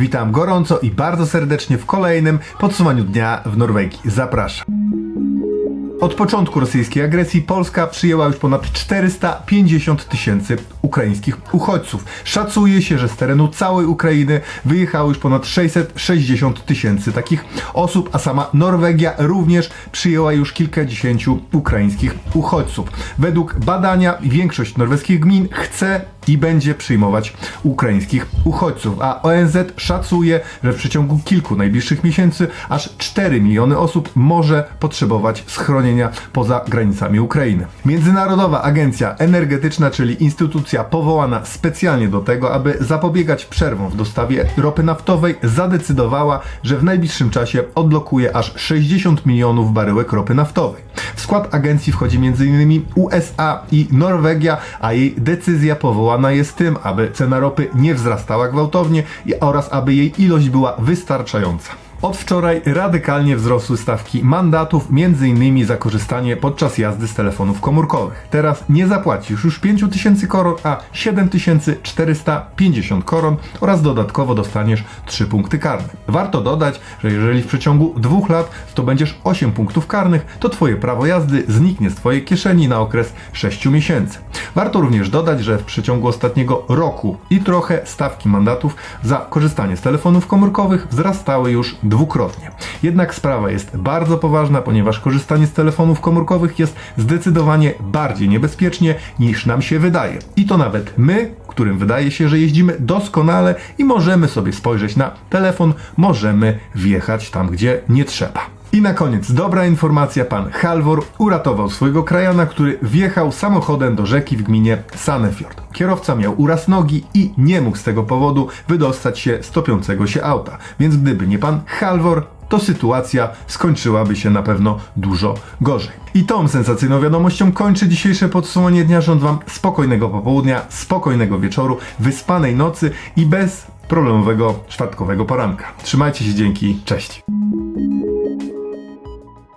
Witam gorąco i bardzo serdecznie w kolejnym podsumowaniu dnia w Norwegii. Zapraszam. Od początku rosyjskiej agresji Polska przyjęła już ponad 450 tysięcy ukraińskich uchodźców. Szacuje się, że z terenu całej Ukrainy wyjechało już ponad 660 tysięcy takich osób, a sama Norwegia również przyjęła już kilkadziesięciu ukraińskich uchodźców. Według badania większość norweskich gmin chce i będzie przyjmować ukraińskich uchodźców, a ONZ szacuje, że w przeciągu kilku najbliższych miesięcy aż 4 miliony osób może potrzebować schronienia poza granicami Ukrainy. Międzynarodowa Agencja Energetyczna, czyli instytucja powołana specjalnie do tego, aby zapobiegać przerwom w dostawie ropy naftowej, zadecydowała, że w najbliższym czasie odblokuje aż 60 milionów baryłek ropy naftowej. W skład agencji wchodzi m.in. USA i Norwegia, a jej decyzja powołana jest tym, aby cena ropy nie wzrastała gwałtownie oraz aby jej ilość była wystarczająca. Od wczoraj radykalnie wzrosły stawki mandatów, m.in. za korzystanie podczas jazdy z telefonów komórkowych. Teraz nie zapłacisz już 5000 koron, a 7450 koron oraz dodatkowo dostaniesz 3 punkty karne. Warto dodać, że jeżeli w przeciągu dwóch lat zdobędziesz 8 punktów karnych, to Twoje prawo jazdy zniknie z Twojej kieszeni na okres 6 miesięcy. Warto również dodać, że w przeciągu ostatniego roku i trochę stawki mandatów za korzystanie z telefonów komórkowych wzrastały już dwukrotnie. Jednak sprawa jest bardzo poważna, ponieważ korzystanie z telefonów komórkowych jest zdecydowanie bardziej niebezpiecznie niż nam się wydaje. I to nawet my, którym wydaje się, że jeździmy doskonale i możemy sobie spojrzeć na telefon, możemy wjechać tam, gdzie nie trzeba. I na koniec dobra informacja, pan Halvor uratował swojego krajana, który wjechał samochodem do rzeki w gminie Sanefjord. Kierowca miał uraz nogi i nie mógł z tego powodu wydostać się z topiącego się auta, więc gdyby nie pan Halvor, to sytuacja skończyłaby się na pewno dużo gorzej. I tą sensacyjną wiadomością kończy dzisiejsze podsumowanie dnia. Żąd Wam spokojnego popołudnia, spokojnego wieczoru, wyspanej nocy i bez problemowego czwartkowego poranka. Trzymajcie się, dzięki, cześć.